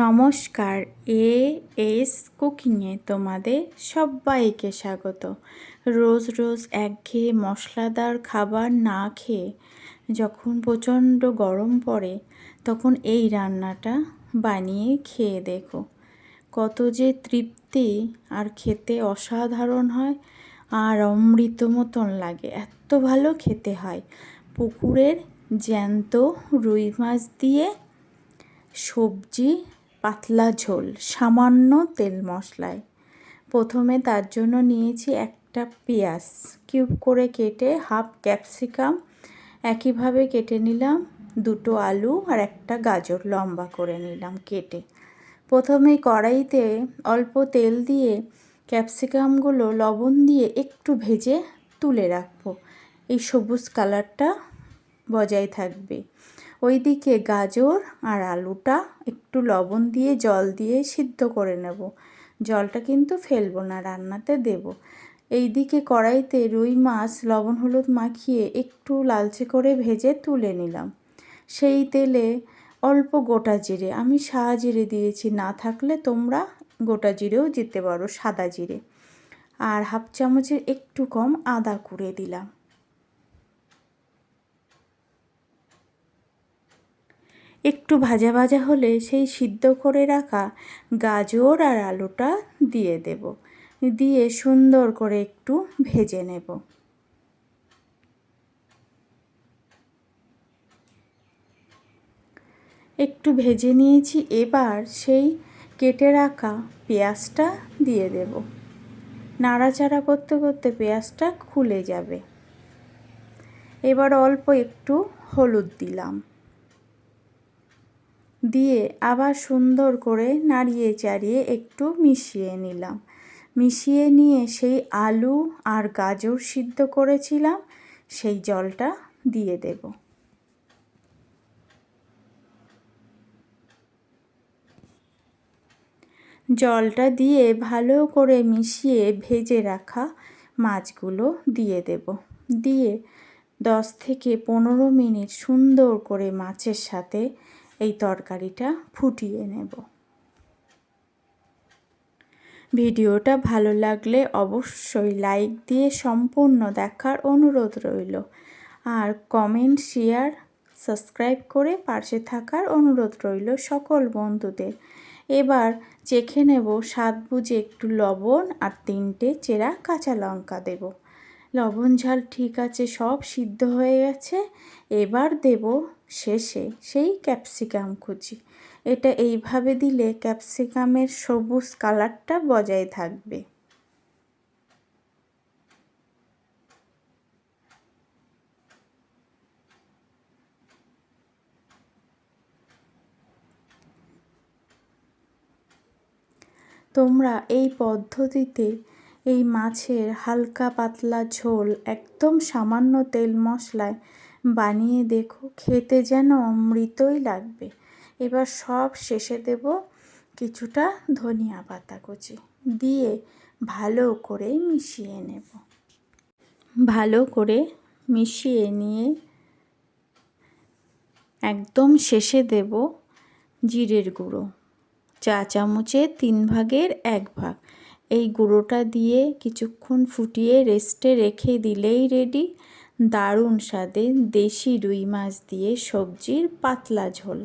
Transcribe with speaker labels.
Speaker 1: নমস্কার, A S কুকিংয়ে তোমাদের সবাইকে স্বাগত। রোজ রোজ একঘেয়ে মশলাদার খাবার না খেয়ে যখন প্রচণ্ড গরম পড়ে, তখন এই রান্নাটা বানিয়ে খেয়ে দেখো। কত যে তৃপ্তি আর খেতে অসাধারণ হয় আর অমৃত মতন লাগে, এত ভালো খেতে হয়। পুকুরের জ্যান্ত রুই মাছ দিয়ে সবজি পাতলা ঝোল, সামান্য তেল মশলায়। প্রথমে তার জন্য নিয়েছি একটা পেঁয়াজ কিউব করে কেটে হাফ ক্যাপসিকাম। একইভাবে কেটে নিলাম দুটো আলু আর একটা গাজর লম্বা করে নিলাম কেটে। প্রথমে কড়াইতে অল্প তেল দিয়ে ক্যাপসিকামগুলো লবণ দিয়ে একটু ভেজে তুলে রাখব। এই সবুজ কালারটা বজায় থাকবে। ওইদিকে গাজর আর আলুটা একটু লবণ দিয়ে জল দিয়ে সিদ্ধ করে নেব। জলটা কিন্তু ফেলব না, রান্নাতে দেব। এইদিকে কড়াইতে রুই মাছ, লবণ হলুদ মাখিয়ে একটু লালচে করে ভেজে তুলে নিলাম। সেই তেলে অল্প গোটা জিরে, আমি সাদা জিরে দিয়েছি, না থাকলে তোমরা গোটা জিরেও দিতে পারো, সাদা জিরে। আর হাফ চামচের একটু কম আদা কুড়ে দিলাম। একটু ভাজা ভাজা হলে সেই সিদ্ধ করে রাখা গাজর আর আলুটা দিয়ে দেব। দিয়ে সুন্দর করে একটু ভেজে নেব। একটু ভেজে নিয়েছি, এবার সেই কেটে রাখা পেঁয়াজটা দিয়ে দেব। নাড়াচাড়া করতে করতে পেঁয়াজটা খুলে যাবে। এবার অল্প একটু হলুদ দিলাম। দিয়ে আবার সুন্দর করে নাড়িয়ে চাড়িয়ে একটু মিশিয়ে নিলাম। মিশিয়ে নিয়ে সেই আলু আর গাজর সিদ্ধ করেছিলাম, সেই জলটা দিয়ে দেব। জলটা দিয়ে ভালো করে মিশিয়ে ভেজে রাখা মাছগুলো দিয়ে দেব। দিয়ে দশ থেকে পনেরো মিনিট সুন্দর করে মাছের সাথে এই তরকারিটা ফুটিয়ে নেব। ভিডিওটা ভালো লাগলে অবশ্যই লাইক দিয়ে সম্পূর্ণ দেখার অনুরোধ রইল। আর কমেন্ট, শেয়ার, সাবস্ক্রাইব করে পাশে থাকার অনুরোধ রইল সকল বন্ধুদের। এবার চেখে নেব স্বাদ বুঝে একটু লবণ আর তিনটে চেরা কাঁচা লঙ্কা দেব। লবণ ঝাল ঠিক আছে, সব সিদ্ধ হয়ে গেছে। এবার দেব শেষে সেই ক্যাপসিকাম কুচি এটা এইভাবে দিলে ক্যাপসিকামের সবুজ কালারটা বজায় থাকবে। তোমরা এই পদ্ধতিতে এই মাছের হালকা পাতলা ঝোল একদম সামান্য তেল মশলায় বানিয়ে দেখো, খেতে যেন অমৃতই লাগবে। এবার সব শেষে দেব কিছুটা ধনিয়া পাতা কুচি, দিয়ে ভালো করে মিশিয়ে নেব। ভালো করে মিশিয়ে নিয়ে একদম শেষে দেব জিরের গুঁড়ো, চা চামচে তিন ভাগের এক ভাগ। এই গুঁড়োটা দিয়ে কিছুক্ষণ ফুটিয়ে রেস্টে রেখে দিলেই রেডি দারুণ স্বাদে দেশি রুই মাছ দিয়ে সবজির পাতলা ঝোল।